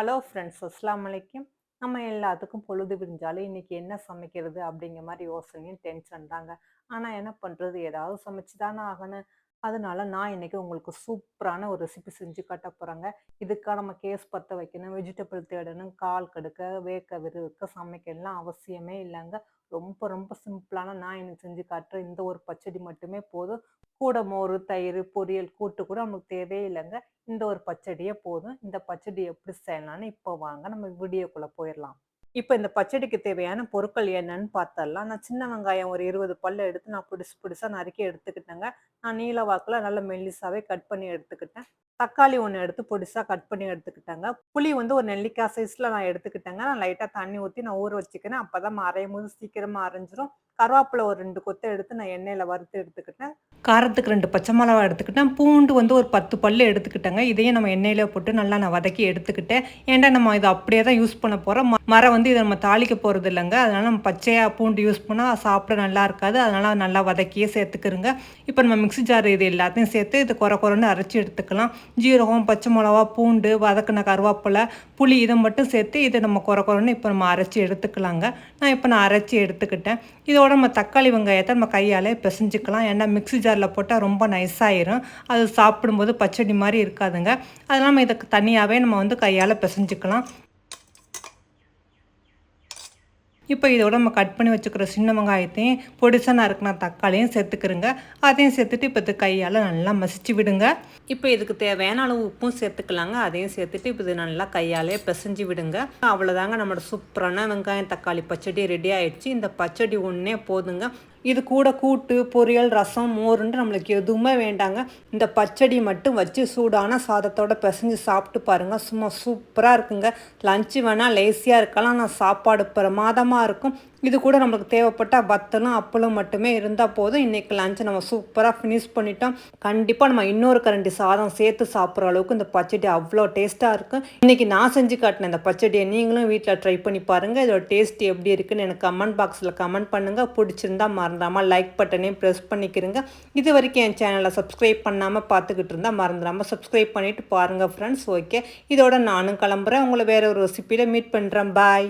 Hello friends அஸ்லாம் வலைக்கும் நம்ம எல்லாத்துக்கும் பொழுது விரிஞ்சாலும் இன்றைக்கி என்ன சமைக்கிறது அப்படிங்கிற மாதிரி யோசனையும் டென்ஷன் தாங்க. ஆனால் என்ன பண்ணுறது ஏதாவது சமைச்சு தானே ஆகணும். அதனால நான் இன்னைக்கு உங்களுக்கு சூப்பரான ஒரு ரெசிபி செஞ்சு காட்ட போகிறேங்க இதுக்காக நம்ம கேஸ் பற்ற வைக்கணும் வெஜிடபிள் தேடணும் கால் கடுக்க வேக்க விறுக்க சமைக்கலாம் அவசியமே இல்லைங்க. ரொம்ப ரொம்ப சிம்பிளான நான் எனக்கு செஞ்சு காட்டுறேன் இந்த ஒரு பச்சடி மட்டுமே போதும். கூட மோர் தயிர் பொரியல் கூட்டு கூட நமக்கு தேவையே இல்லைங்க. இந்த ஒரு பச்சடியே போதும். இந்த பச்சடி எப்படி செய்யலாம்னு இப்போ வாங்க. நம்ம வீடியோக்குள்ளே போயிடலாம். இப்போ இந்த பச்சடிக்கு தேவையான பொருட்கள் என்னன்னு பார்த்தரலாம் நான் சின்ன வெங்காயம் ஒரு இருபது பல்ல எடுத்து நான் புதுசு புடிசா நறுக்கி எடுத்துக்கிட்டேங்க. நான் நீல வாக்கில் நல்ல மெல்லிசாவே கட் பண்ணி எடுத்துக்கிட்டேன். தக்காளி ஒன்று எடுத்து பொடிசாக கட் பண்ணி எடுத்துக்கிட்டேங்க. புளி வந்து ஒரு நெல்லிக்காய் சைஸில் நான் எடுத்துக்கிட்டேங்க. நான் லைட்டாக தண்ணி ஊற்றி நான் ஊற வச்சுக்கிறேன். அப்போ தான் அரையும் போது சீக்கிரமாக அரைஞ்சிரும். கருவேப்பிலை ஒரு ரெண்டு கொத்தை எடுத்து நான் எண்ணெயில் வறுத்து எடுத்துக்கிட்டேன். காரத்துக்கு ரெண்டு பச்சை மிளகா எடுத்துக்கிட்டேன். பூண்டு வந்து ஒரு பத்து பல்லு எடுத்துக்கிட்டேங்க. இதையும் நம்ம எண்ணெயில் போட்டு நல்லா நான் வதக்கி எடுத்துக்கிட்டேன். ஏன்டா நம்ம இதை அப்படியே தான் யூஸ் பண்ண போகிறோம் மரம் வந்து இதை நம்ம தாளிக்க போகிறது இல்லைங்க. அதனால் நம்ம பச்சையாக பூண்டு யூஸ் பண்ணால் சாப்பிட நல்லா இருக்காது. அதனால் நல்லா வதக்கியே சேர்த்துக்கிறோங்க இப்போ நம்ம மிக்ஸி ஜார் இது எல்லாத்தையும் சேர்த்து இது குறை குறைன்னு அரைச்சி எடுத்துக்கலாம். ஜீரகம் பச்சை மிளகா பூண்டு வதக்கின கருவேப்பிலை புளி இதை மட்டும் சேர்த்து இதை நம்ம குறை குறைன்னு இப்போ நம்ம அரைச்சி எடுத்துக்கலாங்க. நான் இப்போ நான் அரைச்சி எடுத்துக்கிட்டேன். இதோட நம்ம தக்காளி வெங்காயத்தை நம்ம கையாலே பிசைஞ்சிக்கலாம். ஏன்னா மிக்ஸி ஜாரில் போட்டால் ரொம்ப நைஸாயிரும் அது சாப்பிடும்போது பச்சடி மாதிரி இருக்காதுங்க. அதனால் நம்ம இதுக்கு தனியாகவே நம்ம வந்து கையால் பிசைஞ்சிக்கலாம். இப்போ இதோட நம்ம கட் பண்ணி வச்சுக்கிற சின்ன வெங்காயத்தையும் பொடிசாக நறுக்கின தக்காளியும் சேர்த்துக்கிறோங்க அதையும் சேர்த்துட்டு இப்போ இது கையால் நல்லா மசிச்சு விடுங்க. இப்போ இதுக்கு தேவையான அளவு உப்பும் சேர்த்துக்கலாங்க. அதையும் சேர்த்துட்டு இப்போ இது நல்லா கையாலே பிசைஞ்சு விடுங்க. அவ்வளோதாங்க நம்மளோட சூப்பரான வெங்காயம் தக்காளி பச்சடி ரெடி ஆயிடுச்சு. இந்த பச்சடி ஒன்றே போதுங்க. இது கூட கூட்டு பொரியல் ரசம் மோருன்ட்டு நம்மளுக்கு எதுவுமே வேண்டாங்க. இந்த பச்சடி மட்டும் வச்சு சூடான சாதத்தோட பிசைஞ்சு சாப்பிட்டு பாருங்கள் சும்மா சூப்பராக இருக்குங்க. லஞ்சு வேணால் லேசியாக இருக்கலாம். ஆனால் சாப்பாடு பிரமாதமாக இருக்கும். இது கூட நம்மளுக்கு தேவைப்பட்டால் வத்தலும் அப்பளம் மட்டுமே இருந்தால் போதும். இன்றைக்கி லஞ்சை நம்ம சூப்பராக ஃபினிஷ் பண்ணிட்டோம். கண்டிப்பாக நம்ம இன்னொரு கரண்டி சாதம் சேர்த்து சாப்பிட்ற அளவுக்கு இந்த பச்சடி அவ்வளோ டேஸ்ட்டாக இருக்கும் இன்றைக்கி நான் செஞ்சு காட்டினேன் இந்த பச்சடியை நீங்களும் வீட்டில் ட்ரை பண்ணி பாருங்கள் இதோட டேஸ்ட் எப்படி இருக்குன்னு எனக்கு கமெண்ட் பாக்ஸில் கமெண்ட் பண்ணுங்கள் பிடிச்சிருந்தா மறந்துடாமல் லைக் பட்டனையும் ப்ரெஸ் பண்ணிக்கிறங்க இது வரைக்கும் என் சேனலை சப்ஸ்கிரைப் பண்ணாமல் பார்த்துக்கிட்டு இருந்தால் மறந்துடாமல் சப்ஸ்கிரைப் பண்ணிவிட்டு பாருங்கள் ஃப்ரெண்ட்ஸ் ஓகே இதோட நானும் கிளம்புறேன். உங்களை வேறு ஒரு ரெசிப்பியில் மீட் பண்ணுறேன் பாய்